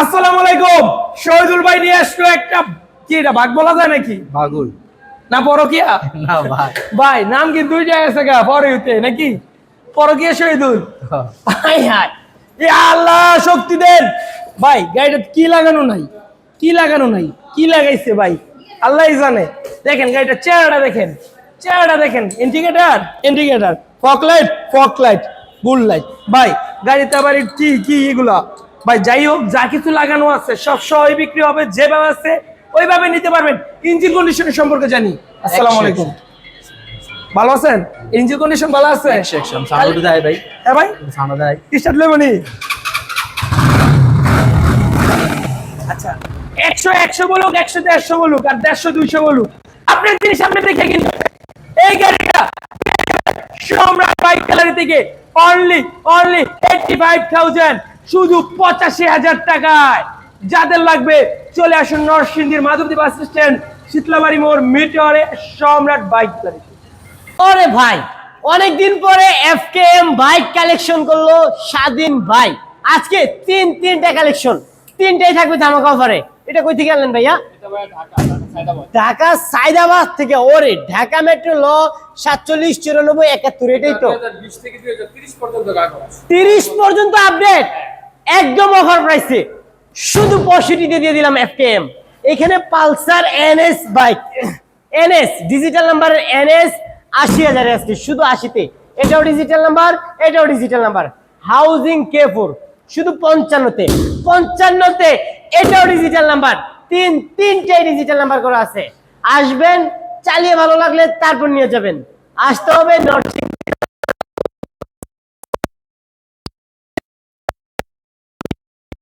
আসসালামু আলাইকুম। শহীদুল ভাই নিয়ে আসলো একটা কি এটা ভাগ বলা যায় নাকি? পাগল না পরকিয়া? না ভাই ভাই নাম কি দুই জায়গায় আছে গা পরে হইতে নাকি? পরকিয়া শহীদুল? ভাই হাই এ আল্লাহ শক্তি দেন। ভাই গাড়িটা কি লাগানো নাই? কি লাগানো নাই? কি লাগাইছে ভাই? আল্লাহই জানে। দেখেন গাড়িটা চেহারাটা দেখেন। চেহারাটা দেখেন। Indicator indicator fog light fog light বুল লাইট ভাই গাড়িতে আবার কি কি এগুলা? ভাই যাই হোক যা কিছু লাগানো আছে সব সহই বিক্রি হবে যেভাবে আছে ওইভাবে নিতে পারবেন। ইঞ্জিন কন্ডিশনের সম্পর্কে জানি। আসসালামু আলাইকুম। ভালো আছেন? ইঞ্জিন কন্ডিশন ভালো আছে? সাউন্ড দেয় ভাই। হ্যাঁ ভাই। সাউন্ড দেয় টি-শার্ট আচ্ছা বলুক বলুক আর বলুক। আপনার জিনিস আপনি দেখে এই গাড়িটা সম্রাট বাইক গ্যালারি থেকে only only eighty five thousand শুধু পঁচাশি হাজার টাকায়। যাদের লাগবে চলে আসুন নরসিংদীর মাধবদী বাস স্ট্যান্ড শীতলাবাড়ি মোড় মিটরে সম্রাট বাইক ওরে ভাই অনেকদিন পরে এফকেএম বাইক কালেকশন করল স্বাধীন ভাই আজকে তিন তিনটা কালেকশন তিনটাই থাকবে ধামাকা অফারে। এটা কই থেকে আনলেন ভাইয়া? ঢাকা সাইদাবাদ থেকে ওরে ঢাকা মেট্রো ল সাতচল্লিশ চুরানব্বই একাত্তর এটাই তো। তিরিশ পর্যন্ত আপডেট। একদম অফার প্রাইসে। শুধু পঁয়ষট্টিতে দিয়ে দিলাম এফকেএম এখানে Pulsar NS bike. NS digital নাম্বারের এনএস আশি হাজারে আসছে শুধু আশিতে। এটাও ডিজিটাল নাম্বার এটাও digital number housing K four শুধু পঞ্চান্নতে। পঞ্চান্নতে, এটাও ডিজিটাল নাম্বার তিন, তিনটাই ডিজিটাল নাম্বার করা আছে। আসবেন, চালিয়ে ভালো লাগলে তারপর নিয়ে যাবেন। আসতে হবে নরসিংহ